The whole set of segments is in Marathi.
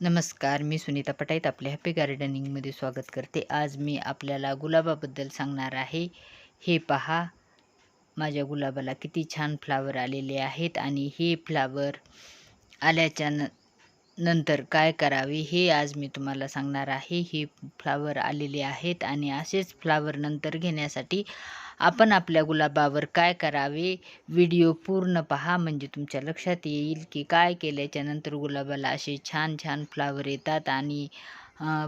नमस्कार मी सुनीता पटाईत आपल्या हॅपी गार्डनिंगमध्ये स्वागत करते. आज मी आपल्याला गुलाबाबद्दल सांगणार आहे. हे पहा माझ्या गुलाबाला किती छान फ्लावर आलेले आहेत आणि हे फ्लावर आल्याच्या न नंतर काय करावे हे आज मी तुम्हाला सांगणार आहे. हे फ्लावर आलेले आहेत आणि असेच फ्लावर नंतर घेण्यासाठी आपण आपल्या गुलाबावर काय करावे? व्हिडिओ पूर्ण पहा म्हणजे तुमच्या लक्षात येईल की काय केल्याच्यानंतर गुलाबाला असे छान छान फ्लावर येतात आणि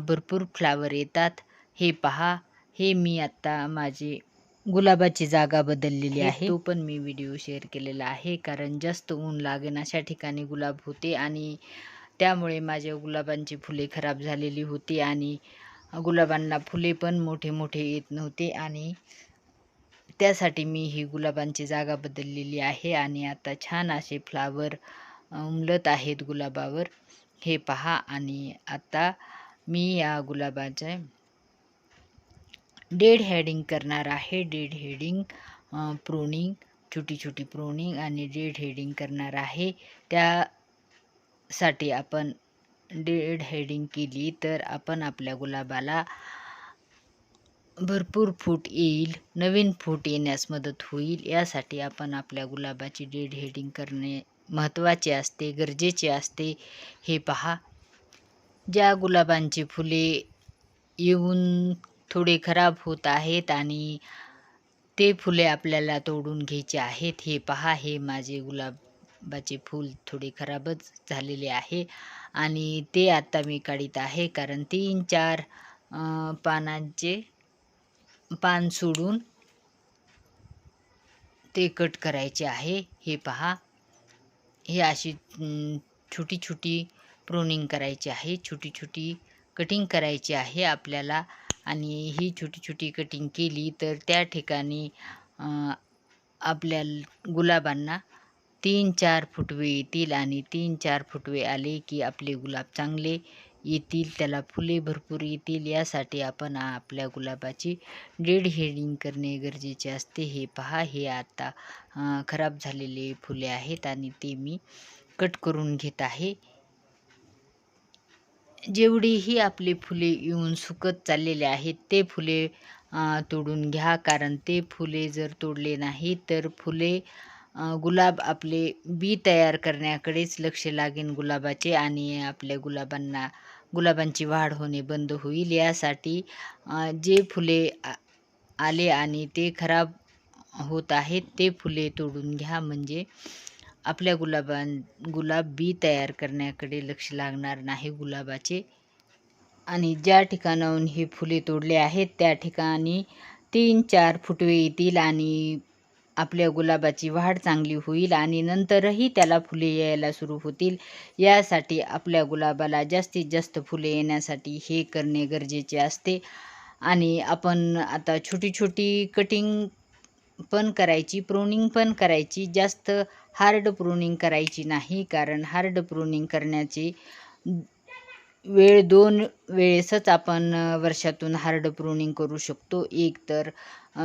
भरपूर फ्लावर येतात. हे पहा. हे मी आत्ता माझे गुलाबाची जागा बदललेली आहे. तो पण मी व्हिडिओ शेअर केलेला आहे कारण जास्त ऊन लागेल अशा ठिकाणी गुलाब होते आणि त्यामुळे माझ्या गुलाबांची फुले खराब झालेली होती आणि गुलाबांना फुले पण मोठे मोठे येत नव्हते आणि त्यासाठी मी ही गुलाबांची जागा बदललेली आहे आणि आता छान असे फ्लावर उमलत आहेत गुलाबावर. हे पहा आणि आता मी या गुलाबाचे डेड हेडिंग करणार आहे. डेड हेडिंग प्रोनिंग छोटी छोटी प्रोनिंग आणि डेड हेडिंग करणार आहे. त्या साठी आपण डेड हेडिंग केली तर आपण आपल्या गुलाबाला भरपूर फूट येईल नवीन फूट येण्यास मदत होईल. यासाठी आपण आपल्या गुलाबाची डेड हेडिंग करणे महत्त्वाचे असते गरजेचे असते. हे पहा. ज्या गुलाबांची फुले येऊन थोडे खराब होत आहेत आणि ते फुले आपल्याला तोडून घ्यायचे आहेत हे पहा. हे माझे गुलाब बाचे फूल थोडे खराबच झालेले आहे. आणि ते आता मी काढीत आहे कारण तीन चार पानांचे पान सोडून ते कट करायचे आहे. हे पहा. हे अशी छोटी छोटी प्रोनिंग करायची आहे. छोटी छोटी कटिंग करायची आहे आपल्याला. आणि ही छोटी छोटी कटिंग केली तर त्या ठिकाणी आपल्या गुलाबांना तीन चार फुटवे येतील आणि तीन चार फुटवे आले की आपले गुलाब चांगले येतील त्याला फुले भरपूर येतील. यासाठी आपण आपल्या गुलाबाची डेड हेडिंग करणे गरजेचे असते. हे पहा हे आता खराब झालेले फुले आहेत आणि ते मी कट करून घेत आहे. जेवढीही आपली फुले येऊन सुकत चाललेले आहेत ते फुले तोडून घ्या. कारण ते फुले जर तोडले नाही तर फुले गुलाब आपले बी तयार करण्याकडेच लक्ष लागेन गुलाबाचे आणि आपल्या गुलाबांना गुलाबांची वाढ होणे बंद होईल. यासाठी जे फुले आले आणि ते खराब होत आहेत ते फुले तोडून घ्या. म्हणजे आपल्या गुलाबां गुलाब बी तयार करण्याकडे लक्ष लागणार नाही गुलाबाचे. आणि ज्या ठिकाणाहून हे फुले तोडले आहेत त्या ठिकाणी तीन चार फुटवे येतील आणि आपल्या गुलाबाची वाढ चांगली होईल आणि नंतरही त्याला फुले यायला सुरू होतील. यासाठी आपल्या गुलाबाला जास्तीत जास्त फुले येण्यासाठी हे करणे गरजेचे असते. आणि आपण आता छोटी छोटी कटिंग पण करायची प्रोनिंग पण करायची. जास्त हार्ड प्रोनिंग करायची नाही कारण हार्ड प्रोनिंग करण्याची वेळ दोन वेळेसच आपण वर्षातून हार्ड प्रुनिंग करू शकतो. एक तर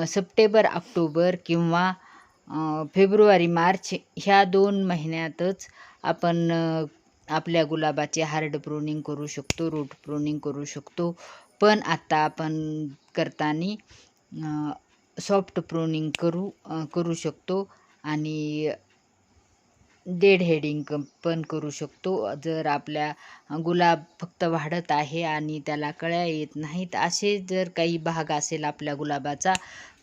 सप्टेंबर ऑक्टोबर किंवा फेब्रुवारी मार्च ह्या दोन महिन्यातच आपण आपल्या गुलाबाचे हार्ड प्रुनिंग करू शकतो रूट प्रुनिंग करू शकतो. पण आत्ता आपण करताना सॉफ्ट प्रुनिंग करू करू शकतो. आणि डेड हेडिंग क- पण करू शकतो. जर आपल्या गुलाब फक्त वाढत आहे आणि त्याला कळ्या येत नाहीत असे जर काही भाग असेल आपल्या गुलाबाचा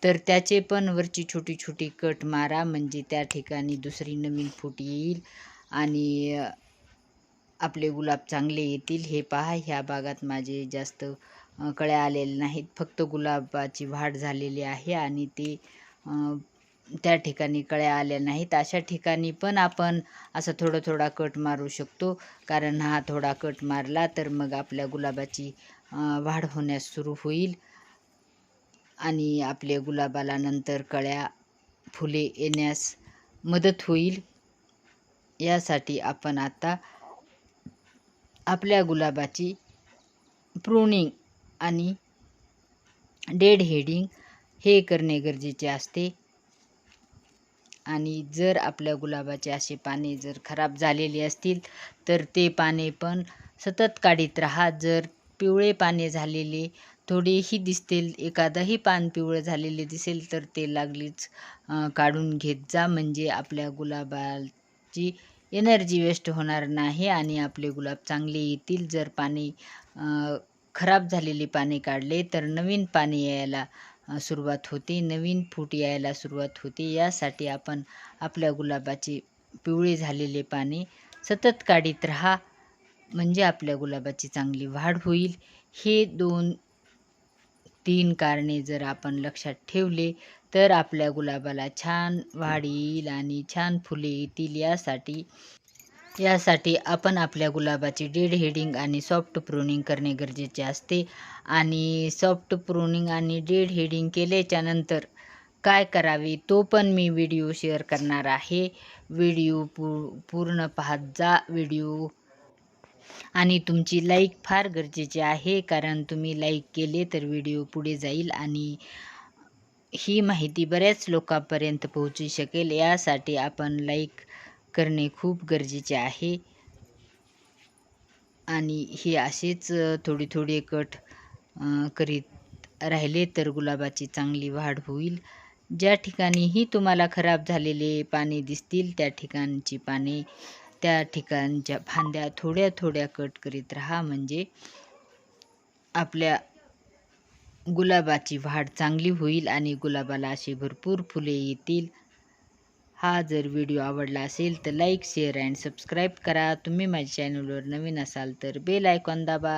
तर त्याचे पण वरची छोटी छोटी कट मारा. म्हणजे त्या ठिकाणी दुसरी नवीन फूट येईल आणि आपले गुलाब चांगले येतील. हे पहा ह्या भागात माझे जास्त कळ्या आलेल्या नाहीत. फक्त गुलाबाची वाढ झालेली आहे आणि ते त्या ठिकाणी कळ्या आल्या नाहीत. अशा ठिकाणी पण आपण असं थोडं थोडा कट मारू शकतो. कारण हा थोडा कट मारला तर मग आपल्या गुलाबाची वाढ होण्यास सुरू होईल. आणि आपल्या गुलाबाला नंतर कळ्या फुले येण्यास मदत होईल. यासाठी आपण आता आपल्या गुलाबाची प्रूनिंग आणि डेड हेडिंग हे करणे गरजेचे असते. आणि जर आपल्या गुलाबाचे असे पाने जर खराब झालेले असतील तर ते पाने पण सतत काढीत राहा. जर पिवळे पाने झालेले थोडेही दिसतील एखादंही पान पिवळं झालेले दिसेल तर ते लागलीच काढून घेत जा. म्हणजे आपल्या गुलाबाची एनर्जी वेस्ट होणार नाही आणि आपले गुलाब चांगले येतील. जर पाणी खराब झालेली पाने काढले तर नवीन पाणी यायला सुरुवात होते. नवीन फूट यायला सुरुवात होते. यासाठी आपण आपल्या गुलाबाचे पिवळे झालेले पाने सतत काढीत राहा. म्हणजे आपल्या गुलाबाची चांगली वाढ होईल. हे दोन तीन कारणे जर आपण लक्षात ठेवले तर आपल्या गुलाबाला छान वाढ येईल आणि छान फुले येतील यासाठी यासाठी आपण आपल्या गुलाबाची डेड हेडिंग आणि सॉफ्ट प्रूनिंग करणे गरजेचे असते. आणि सॉफ्ट प्रूनिंग आणि डेड हेडिंग केल्याच्यानंतर काय करावे तो पण मी व्हिडिओ शेअर करणार आहे. व्हिडिओ पू पूर्ण पाहत जा व्हिडिओ. आणि तुमची लाईक फार गरजेची आहे कारण तुम्ही लाईक केले तर व्हिडिओ पुढे जाईल आणि ही माहिती बऱ्याच लोकांपर्यंत पोहोचू शकेल. यासाठी आपण लाईक करणे खूप गरजेचे आहे. आणि हे असेच थोडी थोडे थोडे कट करीत राहिले तर गुलाबाची चांगली वाढ होईल. ज्या ठिकाणीही तुम्हाला खराब झालेले पाने दिसतील त्या ठिकाणची पाने त्या ठिकाणच्या फांद्या थोड्या थोड्या कट करीत राहा. म्हणजे आपल्या गुलाबाची वाढ चांगली होईल आणि गुलाबाला असे भरपूर फुले येतील. हा जर व्हिडिओ आवडला असेल तर लाईक शेअर अँड सबस्क्राईब करा. तुम्ही माझ्या चॅनलवर नवीन असाल तर बेल आयकॉन दाबा.